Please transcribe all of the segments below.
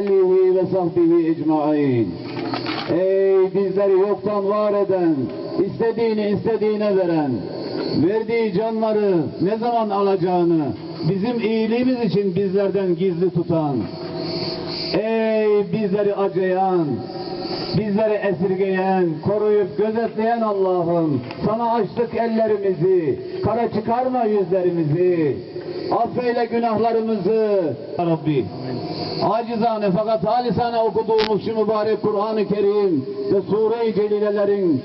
alihi ve sahbihi ecmain. Ey bizleri yoktan var eden, istediğini istediğine veren, verdiği canları ne zaman alacağını bizim iyiliğimiz için bizlerden gizli tutan, ey bizleri acıyan, bizleri esirgeyen, koruyup gözetleyen Allah'ım, sana açtık ellerimizi, kara çıkarma yüzlerimizi, affeyle günahlarımızı. Ya Rabbi, acizane fakat halisane okuduğumuz şu mübarek Kur'an-ı Kerim ve Sure-i Celilelerin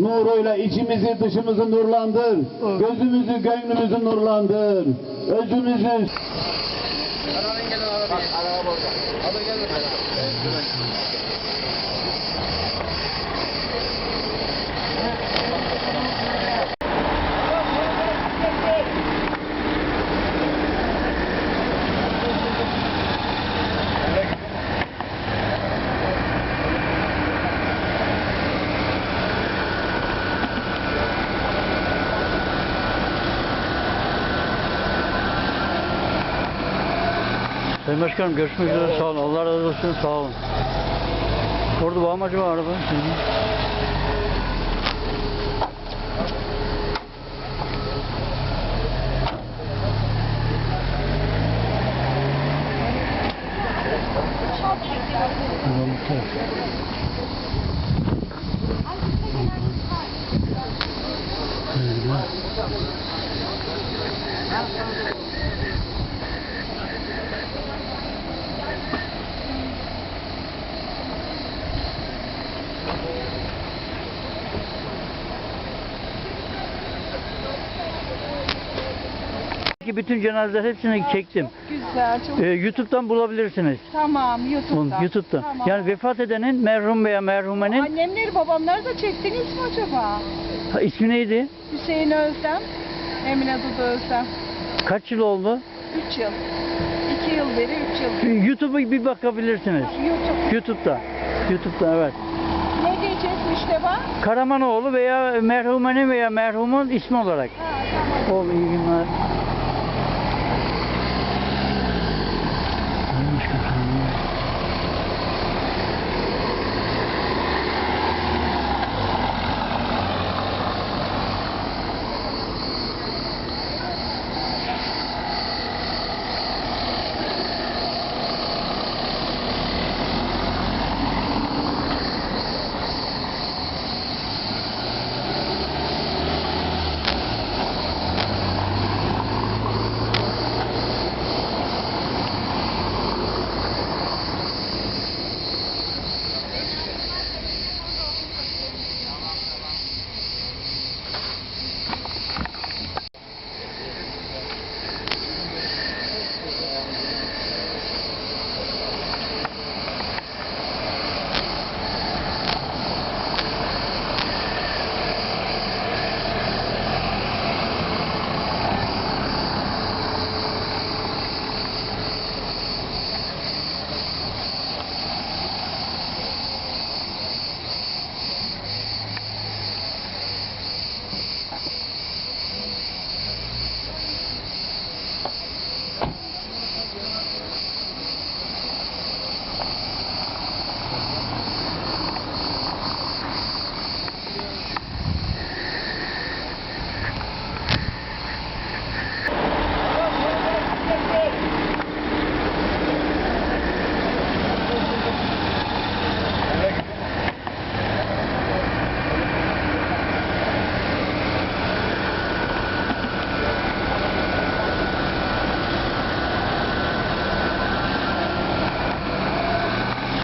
nuruyla içimizi dışımızı nurlandır, gözümüzü gönlümüzü nurlandır, özümüzü Sayın Başkanım görüşmek üzere sağ olun. Allah razı olsun sağ olun. Orada var araba. Hı hı. Ki bütün cenazeler hepsini çektim. Güzel, çok Ee, YouTube'dan bulabilirsiniz. tamam YouTube'da. YouTube'da. Tamam. Yani vefat edenin merhum veya merhumenin Annemleri, babamları da çektiniz mi acaba? ha, ismi neydi? Hüseyin Özlem, Emine Dudu Özlem. Kaç yıl oldu? 3 yıl. 2 yıl beri 3 yıl. YouTube'a bir bakabilirsiniz. YouTube. YouTube'da. YouTube'da evet. Ne diyeceğiz Müşteba? Karamanoğlu veya merhumenin veya merhumun ismi olarak. Ha, tamam. Ol iyi günler.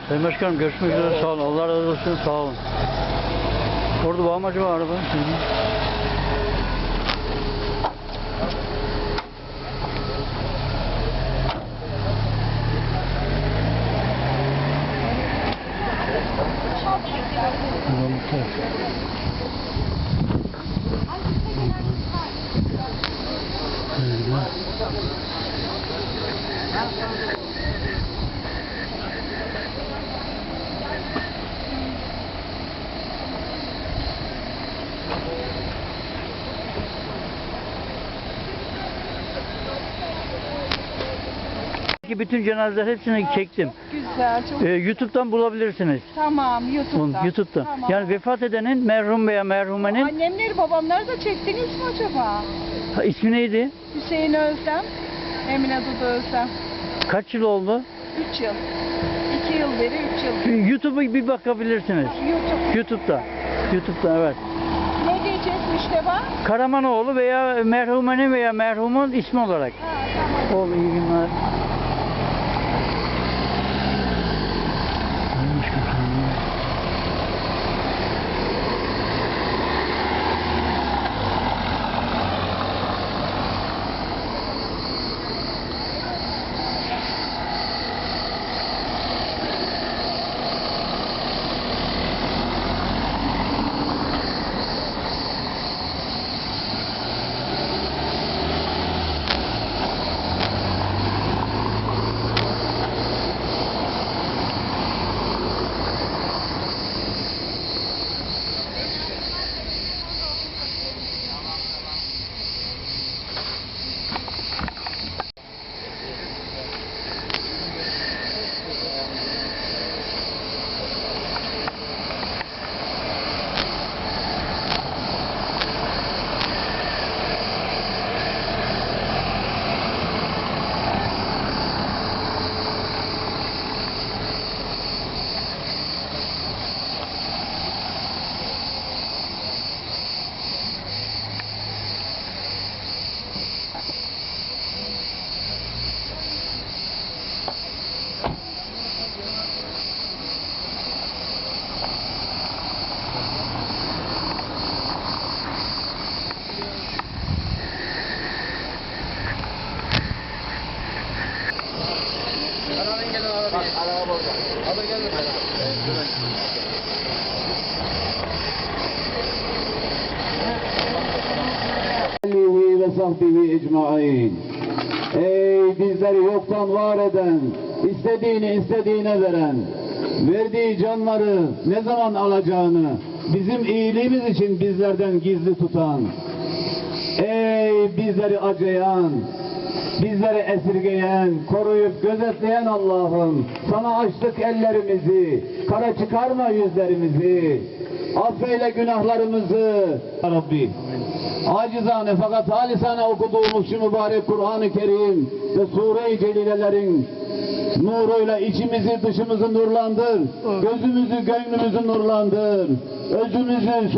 Sayın Başkanım görüşmek üzere sağ olun. Allah razı olsun sağ olun. Orada var araba. Hı hı. Ki bütün cenazeler hepsini çektim. Güzel, çok Ee, YouTube'dan bulabilirsiniz. Tamam, Bunu YouTube'da. YouTube'da. Tamam. Yani vefat edenin merhum veya merhumenin Annemleri, babamları da çektiniz mi acaba? ha, ismi neydi? Hüseyin Özlem, Emine Dudu Özlem. Kaç yıl oldu? 3 yıl. 2 yıl beri 3 yıl. YouTube'a bir bakabilirsiniz. YouTube. YouTube'da. YouTube'da evet. Ne diyeceğiz Müşteba? Karamanoğlu veya merhumenin veya merhumun ismi olarak. Tamam. Oldu iyi günler. Alihi ve sahbihi ecmaîn. Ey bizleri yoktan var eden, istediğini istediğine veren, verdiği canları ne zaman alacağını bizim iyiliğimiz için bizlerden gizli tutan, ey bizleri acıyan, bizleri esirgeyen, koruyup gözetleyen Allah'ım, sana açtık ellerimizi, kara çıkarma yüzlerimizi, affeyle günahlarımızı, Ya Rabbi. Acizane fakat halisane okuduğumuz şu mübarek Kur'an-ı Kerim ve Sure-i Celilelerin nuruyla içimizi dışımızı nurlandır. Gözümüzü gönlümüzü nurlandır. Özümüzü